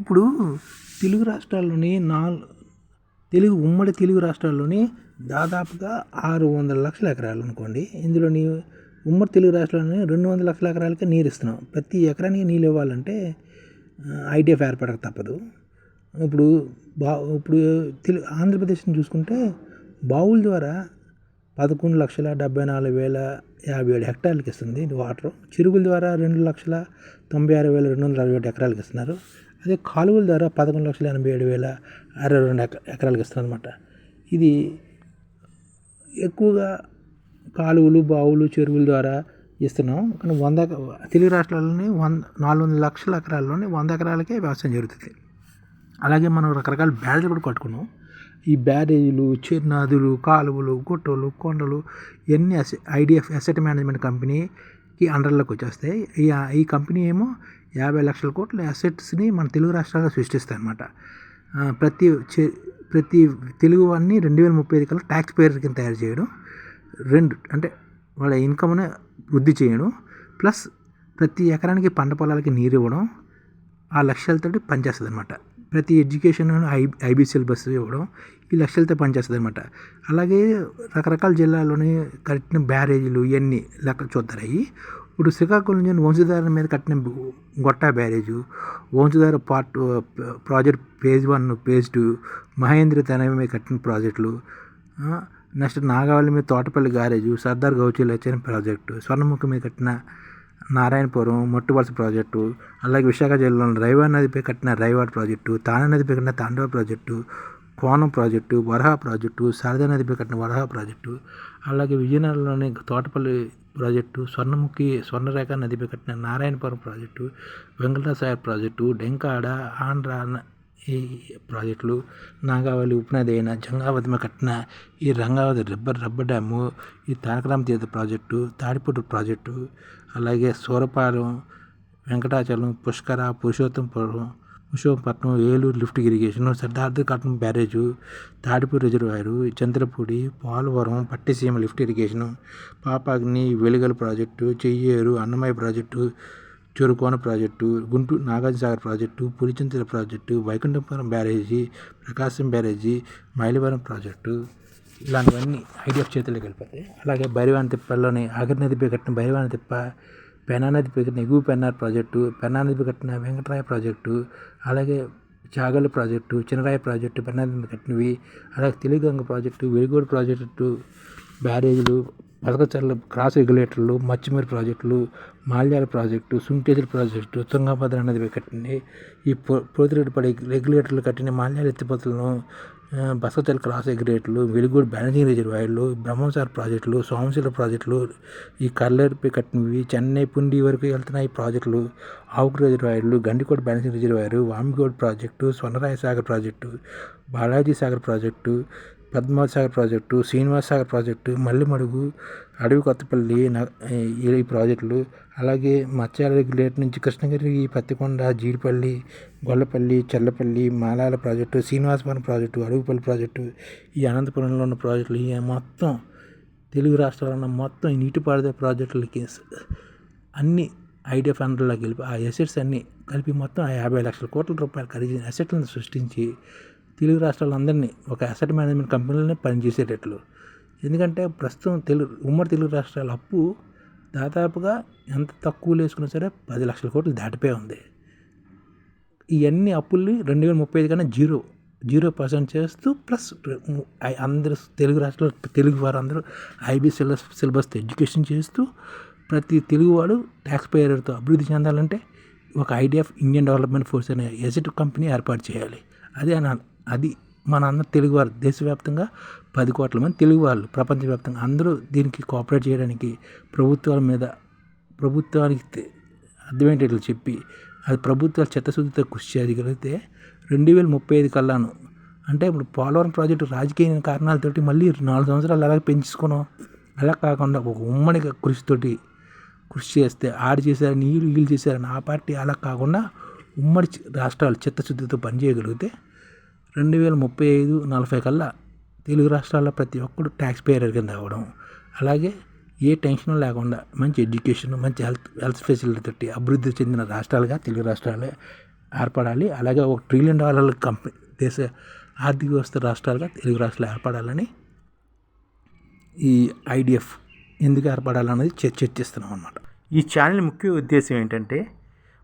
ఇప్పుడు తెలుగు రాష్ట్రాల్లోని నాలుగు తెలుగు ఉమ్మడి తెలుగు రాష్ట్రాల్లోని దాదాపుగా ఆరు వందల లక్షల ఎకరాలు అనుకోండి. ఇందులోని ఉమ్మడి తెలుగు రాష్ట్రాల్లోని రెండు వందల లక్షల ఎకరాలకే నీరు ఇస్తున్నాం. ప్రతి ఎకరానికి నీళ్ళు ఇవ్వాలంటే ఐడిఎఫ్ ఏర్పడక తప్పదు. ఇప్పుడు బా ఇప్పుడు తెలుగు ఆంధ్రప్రదేశ్ని చూసుకుంటే బావుల ద్వారా పదకొండు లక్షల డెబ్బై నాలుగు వేల యాభై ఏడు హెక్టార్లకి ఇస్తుంది వాటర్. చెరువుల ద్వారా రెండు లక్షల తొంభై ఆరు వేల రెండు వందల అరవై ఏడు ఎకరాలకి ఇస్తున్నారు. అదే కాలువల ద్వారా పదకొండు లక్షల ఎనభై ఏడు వేల అరవై రెండు ఎక ఎకరాలకి ఇస్తుందన్నమాట. ఇది ఎక్కువగా కాలువలు బావులు చెరువుల ద్వారా ఇస్తున్నాం. కానీ వంద తెలుగు రాష్ట్రాల్లోనే వంద నాలుగు వందల లక్షల ఎకరాల్లోనే వంద ఎకరాలకే వ్యవసాయం జరుగుతుంది. అలాగే మనం రకరకాల బ్యారేజ్లు కూడా కట్టుకున్నాం. ఈ బ్యారేజీలు చిరునదులు కాలువలు గుట్టలు కొండలు ఇవన్నీ అసె ఐడిఎఫ్ అసెట్ మేనేజ్మెంట్ కంపెనీ ఈ అండర్లోకి వచ్చేస్తాయి ఈ ఈ కంపెనీ ఏమో యాభై లక్షల కోట్ల అసెట్స్ని మన తెలుగు రాష్ట్రాల్లో సృష్టిస్తాయి అనమాట ప్రతి ప్రతి తెలుగు వాడిని రెండు వేల ముప్పై ఐదు కల్లా ట్యాక్స్ పేయర్ కింద తయారు చేయడం రెండు అంటే వాళ్ళ ఇన్కమ్ని వృద్ధి చేయడం ప్లస్ ప్రతి ఎకరానికి పంట పొలాలకి నీరు ఇవ్వడం ఆ లక్ష్యాలతోటి పనిచేస్తుంది అనమాట ప్రతి ఎడ్యుకేషన్ ఐ ఐబీ సిలబస్ ఇవ్వడం ఈ లక్ష్యాలతో పనిచేస్తుంది అనమాట అలాగే రకరకాల జిల్లాలోని కట్టిన బ్యారేజీలు ఇవన్నీ లెక్క చూస్తారు ఇప్పుడు శ్రీకాకుళం జిల్లా వంశధార మీద కట్టిన Gotta barrage Vamsadhara part project phase one phase two Mahendra తనవి మీద కట్టిన ప్రాజెక్టులు నెక్స్ట్ నాగావళి మీద తోటపల్లి గ్యారేజు సర్దార్ గౌచీ లచ్చని ప్రాజెక్టు స్వర్ణముఖి మీద కట్టిన నారాయణపురం మొట్టువలస ప్రాజెక్టు అలాగే విశాఖ జిల్లాలో రైవా నదిపై కట్టిన రైవాడ్ ప్రాజెక్టు తానే నదిపై కట్టిన Tandava project Konam project Varaha project Sarada నదిపై కట్టిన వరహా ప్రాజెక్టు అలాగే విజయనగరంలోని తోటపల్లి ప్రాజెక్టు స్వర్ణముఖి స్వర్ణరేఖ నదిపై కట్టిన నారాయణపురం ప్రాజెక్టు వెంకటసాగర్ ప్రాజెక్టు డెంకాడ ఆంధ్ర ఈ ప్రాజెక్టులు నాగావళి ఉపనది అయిన జంగావతి కట్టిన ఈ రంగావతి రబ్బర్ రబ్బర్ డ్యాము ఈ తారకరామ తీర్థ ప్రాజెక్టు తాడిపూడి ప్రాజెక్టు అలాగే సూరపాలెం వెంకటాచలం పుష్కర పురుషోత్తంపురం విశాఖపట్నం ఏలూరు లిఫ్ట్ ఇరిగేషన్ సిద్ధార్థ కట్నం barrage Tadipudi reservoir Chandrapudi Polavaram Pattiseema lift irrigation Papagni Velugala project Cheyyeru Annamayya project Cherukona project Guntur Nagarjunasagar project Pulichintala project Vaikunthapuram barrage Prakasam barrage Mylavaram project. ఇలాంటివన్నీ IDF చేతుల్లోకి వెళ్ళిపోతాయి. అలాగే భైరవాని తిప్పల్లోని ఆగరి నదిపై కట్టిన భైరవాని తిప్ప పెన్నా నదిపై కట్టిన ఎగువ పెన్నార్ ప్రాజెక్టు పెన్నా నదిపై కట్టిన వెంకటరాయ ప్రాజెక్టు అలాగే చాగల ప్రాజెక్టు చినరాయ ప్రాజెక్టు పెన్నా నది కట్టినవి అలాగే తెలుగంగ ప్రాజెక్టు వెలుగోడు ప్రాజెక్టు బ్యారేజీలు పలకచర్ల క్రాస్ రెగ్యులేటర్లు మచ్చిమీర ప్రాజెక్టులు మాల్యాల ప్రాజెక్టు సుంకేజల్ ప్రాజెక్టు తుంగభద్ర నదిపై కట్టింది. ఈ పోతిరెడ్డి పడే రెగ్యులేటర్లు కట్టిన మాల్యాల ఎత్తిపోతలను బసవతల్ క్రాస్ రెగ్యులేటర్లు వెలుగూడు బ్యానర్జింగ్ రిజర్వాయర్లు బ్రహ్మసార్ ప్రాజెక్టులు సోమశిల ప్రాజెక్టులు ఈ కర్లేరుపై కట్టినవి చెన్నై పుండి వరకు వెళ్తున్న ఈ ప్రాజెక్టులు. ఆవుకు రిజర్వాయర్లు గండికోట బ్యానర్జింగ్ reservoir వామిగోడ్ project Swarnaraya Sagar project Balaji Sagar project Padmavathi Sagar project Srinivasa Sagar project Mallimadugu Adavi Kothapalli ఈ ప్రాజెక్టులు అలాగే మత్స్యాల రెగ్యులేటర్ నుంచి Krishnagiri Pattikonda Jeedipalli Gollapalli Challapalli Malala project Srinivasapuram project Adavipalli project ఈ అనంతపురంలో ఉన్న ప్రాజెక్టులు ఈ మొత్తం తెలుగు రాష్ట్రాల్లో ఉన్న మొత్తం ఈ నీటిపారుదల ప్రాజెక్టులకి అన్ని ఐడియా అండర్లోకి కలిపి ఆ ఎసెట్స్ అన్నీ కలిపి మొత్తం యాభై లక్షల కోట్ల రూపాయలు ఖరీదైన అసెట్లను సృష్టించి తెలుగు రాష్ట్రాలందరినీ ఒక అసెట్ మేనేజ్మెంట్ కంపెనీలోనే పనిచేసేటట్లు. ఎందుకంటే ప్రస్తుతం తెలుగు ఉమ్మడి తెలుగు రాష్ట్రాల అప్పు దాదాపుగా ఎంత తక్కువ వేసుకున్నా సరే పది లక్షల కోట్లు దాటిపోయి ఉంది. ఇవన్నీ అప్పుల్ని రెండు వేల ముప్పై ఐదు కన్నా జీరో జీరో పర్సెంట్ చేస్తూ ప్లస్ అందరూ తెలుగు రాష్ట్రాలు తెలుగు వారు అందరూ ఐబీ సిలబస్ సిలబస్ ఎడ్యుకేషన్ చేస్తూ ప్రతి తెలుగువాడు ట్యాక్స్ పేయర్తో అభివృద్ధి చెందాలంటే ఒక ఐడిఎఫ్ ఇండియన్ డెవలప్మెంట్ ఫోర్స్ అనే ఎజెట్ కంపెనీ ఏర్పాటు చేయాలి. అదే అది మన అందరు తెలుగువారు దేశవ్యాప్తంగా పది కోట్ల మంది తెలుగు వాళ్ళు ప్రపంచవ్యాప్తంగా అందరూ దీనికి కోఆపరేట్ చేయడానికి ప్రభుత్వాల మీద ప్రభుత్వానికి అర్థమయ్యేటట్లు చెప్పి అది ప్రభుత్వాలు చిత్తశుద్ధితో కృషి చేయగలిగితే రెండు వేల ముప్పై ఐదు కల్లాను. అంటే ఇప్పుడు పోలవరం ప్రాజెక్టు రాజకీయ కారణాలతోటి మళ్ళీ నాలుగు సంవత్సరాలు అలాగే పెంచుకున్నాం? అలా కాకుండా ఒక ఉమ్మడి కృషితోటి కృషి చేస్తే ఆడు చేశారు నీళ్ళు వీళ్ళు చేశారని ఆ పార్టీ అలా కాకుండా ఉమ్మడి రాష్ట్రాలు చిత్తశుద్ధితో పనిచేయగలిగితే రెండు వేల ముప్పై ఐదు నలభై కల్లా తెలుగు రాష్ట్రాల్లో ప్రతి ఒక్కరు ట్యాక్స్ పేయర్ కింద అవ్వడం. అలాగే ఏ టెన్షన్ లేకుండా మంచి ఎడ్యుకేషన్ మంచి హెల్త్ హెల్త్ ఫెసిలిటీ తోటి అభివృద్ధి చెందిన రాష్ట్రాలుగా తెలుగు రాష్ట్రాలే ఏర్పడాలి. అలాగే ఒక ట్రిలియన్ డాలర్ల కంపెనీ దేశ ఆర్థిక వ్యవస్థ రాష్ట్రాలుగా తెలుగు రాష్ట్రాలు ఏర్పడాలని ఈ ఐడిఎఫ్ ఎందుకు ఏర్పడాలన్నది చర్చిస్తున్నాం అనమాట ఈ ఛానల్ ముఖ్య ఉద్దేశం ఏంటంటే